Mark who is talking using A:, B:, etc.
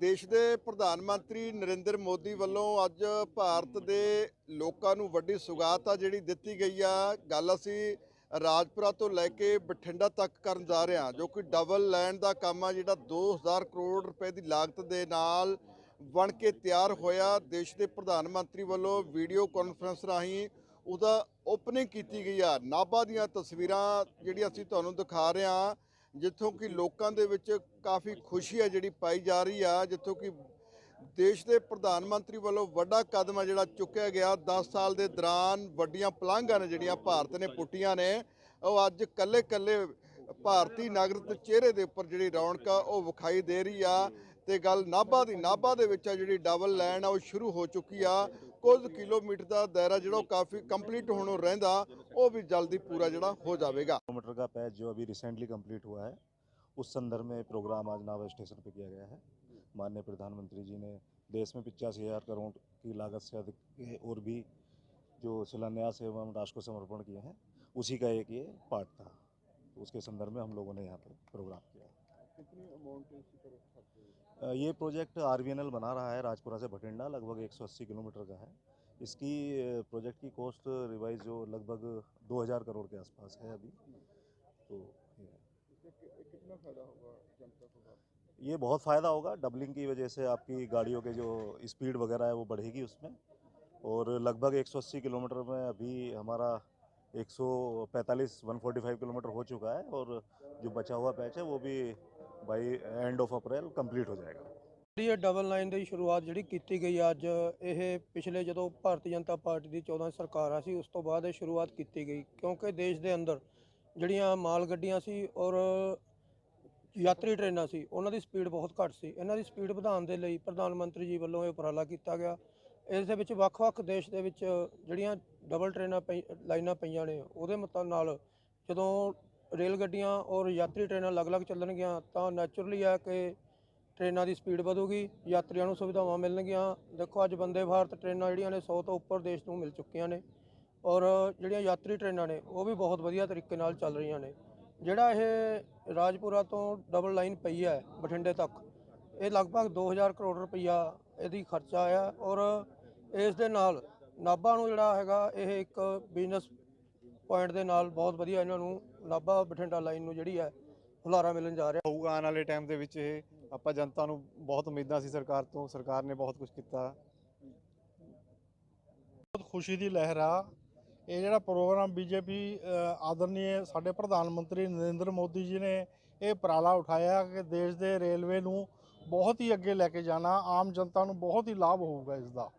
A: ਦੇਸ਼ ਦੇ ਪ੍ਰਧਾਨ ਮੰਤਰੀ ਨਰਿੰਦਰ ਮੋਦੀ ਵੱਲੋਂ ਅੱਜ ਭਾਰਤ ਦੇ ਲੋਕਾਂ ਨੂੰ ਵੱਡੀ ਸੁਗਾਤ ਆ ਜਿਹੜੀ ਦਿੱਤੀ ਗਈ ਆ। ਗੱਲ ਅਸੀਂ ਰਾਜਪੁਰਾ ਤੋਂ ਲੈ ਕੇ ਬਠਿੰਡਾ ਤੱਕ ਕਰਨ ਜਾ ਰਹੇ ਹਾਂ, ਜੋ ਕਿ ਡਬਲ ਲੈਂਡ ਦਾ ਕੰਮ ਆ ਜਿਹੜਾ 2000 ਕਰੋੜ ਰੁਪਏ ਦੀ ਲਾਗਤ ਦੇ ਨਾਲ ਬਣ ਕੇ ਤਿਆਰ ਹੋਇਆ। ਦੇਸ਼ ਦੇ ਪ੍ਰਧਾਨ ਮੰਤਰੀ ਵੱਲੋਂ ਵੀਡੀਓ ਕਾਨਫਰੰਸ ਰਾਹੀਂ ਉਹਦਾ ਓਪਨਿੰਗ ਕੀਤੀ ਗਈ ਆ। ਨਾਭਾ ਦੀਆਂ ਤਸਵੀਰਾਂ ਜਿਹੜੀਆਂ ਅਸੀਂ ਤੁਹਾਨੂੰ ਦਿਖਾ ਰਹੇ ਹਾਂ ਜਿੱਥੋਂ ਕਿ ਲੋਕਾਂ ਦੇ ਵਿੱਚ ਕਾਫੀ ਖੁਸ਼ੀ ਹੈ ਜਿਹੜੀ ਪਾਈ ਜਾ ਰਹੀ ਆ ਜਿੱਥੋਂ ਕਿ ਦੇਸ਼ ਦੇ ਪ੍ਰਧਾਨ ਮੰਤਰੀ ਵੱਲੋਂ ਵੱਡਾ ਕਦਮ ਹੈ ਜਿਹੜਾ ਚੁੱਕਿਆ ਗਿਆ। 10 ਸਾਲ ਦੇ ਦੌਰਾਨ ਵੱਡੀਆਂ ਪਲਾਂਘਾਂ ਨੇ ਜਿਹੜੀਆਂ ਭਾਰਤ ਨੇ ਪੁੱਟੀਆਂ ਨੇ ਉਹ ਅੱਜ ਕੱਲੇ ਕੱਲੇ ਭਾਰਤੀ ਨਾਗਰਿਕ ਦੇ ਚਿਹਰੇ ਦੇ ਉੱਪਰ ਜਿਹੜੀ ਰੌਣਕ ਆ ਉਹ ਵਿਖਾਈ ਦੇ ਰਹੀ ਆ। ਤੇ ਗੱਲ ਨਾਭਾ ਦੀ ਨਾਭਾ ਦੇ ਵਿੱਚ ਆ ਜਿਹੜੀ ਡਬਲ ਲਾਈਨ ਆ ਉਹ ਸ਼ੁਰੂ ਹੋ ਚੁੱਕੀ ਆ ਕੁਝ ਕਿਲੋਮੀਟਰ ਦਾ ਦਾਇਰਾ ਜਿਹੜਾ ਉਹ ਕਾਫੀ ਕੰਪਲੀਟ ਹੋਣੋਂ ਰਹਿੰਦਾ ਉਹ ਵੀ ਜਲਦੀ ਪੂਰਾ ਜਿਹੜਾ ਹੋ ਜਾਵੇਗਾ
B: किलोमीटर का पैच जो अभी रिसेंटली कंप्लीट हुआ है उस संदर्भ में प्रोग्राम आज नावा स्टेशन पे किया गया है माननीय प्रधानमंत्री जी ने देश में पिचासी हज़ार करोड़ की लागत से अधिक के और भी जो शिलान्यास एवं राष्ट्र को समर्पण किए हैं उसी का एक ये पार्ट था तो उसके संदर्भ में हम लोगों ने यहाँ पर प्रोग्राम किया अ, ये प्रोजेक्ट आर बना रहा है राजपुरा से भटिंडा लगभग 180 किलोमीटर का है। इसकी प्रोजेक्ट की कॉस्ट रिवाइज जो लगभग 2000 करोड़ के आसपास है अभी। तो ये
A: कितना फ़ायदा होगा जनता को?
B: ये बहुत फ़ायदा होगा। डबलिंग की वजह से आपकी गाड़ियों के जो स्पीड वगैरह है वो बढ़ेगी उसमें। और लगभग 180 किलोमीटर में अभी हमारा 145 145 किलोमीटर हो चुका है। और जो बचा हुआ पैच है वो भी by end of April complete ਹੋ
C: ਜਾਏਗਾ। ਇਹ ਡਬਲ ਲਾਈਨ ਦੀ ਸ਼ੁਰੂਆਤ ਜਿਹੜੀ ਕੀਤੀ ਗਈ ਅੱਜ, ਇਹ ਪਿਛਲੇ ਜਦੋਂ ਭਾਰਤੀ ਜਨਤਾ ਪਾਰਟੀ ਦੀ 14 ਸਰਕਾਰ ਆ ਸੀ, ਉਸ ਤੋਂ ਬਾਅਦ ਇਹ ਸ਼ੁਰੂਆਤ ਕੀਤੀ ਗਈ। ਕਿਉਂਕਿ ਦੇਸ਼ ਦੇ ਅੰਦਰ ਜਿਹੜੀਆਂ ਮਾਲ ਗੱਡੀਆਂ ਸੀ ਔਰ ਯਾਤਰੀ ਟ੍ਰੇਨਾਂ ਸੀ, ਉਹਨਾਂ ਦੀ ਸਪੀਡ ਬਹੁਤ ਘੱਟ ਸੀ। ਇਹਨਾਂ ਦੀ ਸਪੀਡ ਵਧਾਉਣ ਦੇ ਲਈ ਪ੍ਰਧਾਨ ਮੰਤਰੀ ਜੀ ਵੱਲੋਂ ਇਹ ਉਪਰਾਲਾ ਕੀਤਾ ਗਿਆ। ਇਸ ਦੇ ਵਿੱਚ ਵੱਖ-ਵੱਖ ਦੇਸ਼ ਦੇ ਵਿੱਚ ਜਿਹੜੀਆਂ ਡਬਲ ਟ੍ਰੇਨਾਂ ਲਾਈਨਾਂ ਪਈਆਂ ਨੇ, ਉਹਦੇ ਮਤਲਬ ਨਾਲ ਜਦੋਂ ਰੇਲ ਗੱਡੀਆਂ ਔਰ ਯਾਤਰੀ ਟ੍ਰੇਨਾਂ ਅਲੱਗ-ਅਲੱਗ ਚੱਲਣਗੀਆਂ, ਤਾਂ ਨੈਚੁਰਲੀ ਆ ਕਿ ਟ੍ਰੇਨਾਂ ਦੀ ਸਪੀਡ ਵਧੂਗੀ, ਯਾਤਰੀਆਂ ਨੂੰ ਸੁਵਿਧਾਵਾਂ ਮਿਲਣਗੀਆਂ। ਦੇਖੋ, ਅੱਜ ਬੰਦੇ ਭਾਰਤ ਟ੍ਰੇਨਾਂ ਜਿਹੜੀਆਂ ਨੇ 100 ਤੋਂ ਉੱਪਰ ਦੇਸ਼ ਨੂੰ ਮਿਲ ਚੁੱਕੀਆਂ ਨੇ ਔਰ ਜਿਹੜੀਆਂ ਯਾਤਰੀ ਟ੍ਰੇਨਾਂ ਨੇ, ਉਹ ਵੀ ਬਹੁਤ ਵਧੀਆ ਤਰੀਕੇ ਨਾਲ ਚੱਲ ਰਹੀਆਂ ਨੇ। ਜਿਹੜਾ ਇਹ ਰਾਜਪੁਰਾ ਤੋਂ ਡਬਲ ਲਾਈਨ ਪਈ ਹੈ, ਬਠਿੰਡੇ ਤੱਕ, ਇਹ ਲਗਭਗ 2000 ਕਰੋੜ ਰੁਪਈਆ ਇਹਦੀ ਖਰਚਾ ਆਇਆ ਔਰ ਇਸ ਦੇ ਨਾਲ ਨਾਭਾ ਨੂੰ ਜਿਹੜਾ ਹੈਗਾ, ਇਹ ਇੱਕ ਬਿਜ਼ਨਸ ਪੁਆਇੰਟ ਦੇ ਨਾਲ ਬਹੁਤ ਵਧੀਆ ਇਹਨਾਂ ਨੂੰ ਨਾਭਾ ਬਠਿੰਡਾ ਲਾਈਨ ਨੂੰ ਜਿਹੜੀ ਹੈ ਹੁਲਾਰਾ ਮਿਲਣ ਜਾ ਰਿਹਾ।
D: ਹੋਊਗਾ ਆਉਣ ਵਾਲੇ ਟਾਈਮ ਦੇ ਵਿੱਚ ਇਹ ਆਪਾਂ ਜਨਤਾ ਨੂੰ ਬਹੁਤ ਉਮੀਦਾਂ ਸੀ ਸਰਕਾਰ ਤੋਂ ਸਰਕਾਰ ਨੇ ਬਹੁਤ ਕੁਝ ਕੀਤਾ।
E: ਬਹੁਤ ਖੁਸ਼ੀ ਦੀ ਲਹਿਰ ਆ। ਇਹ ਜਿਹੜਾ ਪ੍ਰੋਗਰਾਮ ਬੀਜੇਪੀ ਆਦਰਨੀय ਸਾਡੇ ਪ੍ਰਧਾਨ ਮੰਤਰੀ ਨਰਿੰਦਰ ਮੋਦੀ ਜੀ ਨੇ ਇਹ ਉਪਰਾਲਾ ਉਠਾਇਆ ਕਿ ਦੇਸ਼ ਦੇ ਰੇਲਵੇ ਨੂੰ ਬਹੁਤ ਹੀ ਅੱਗੇ ਲੈ ਕੇ ਜਾਣਾ ਆਮ ਜਨਤਾ ਨੂੰ ਬਹੁਤ ਹੀ ਲਾਭ ਹੋਊਗਾ ਇਸ ਦਾ।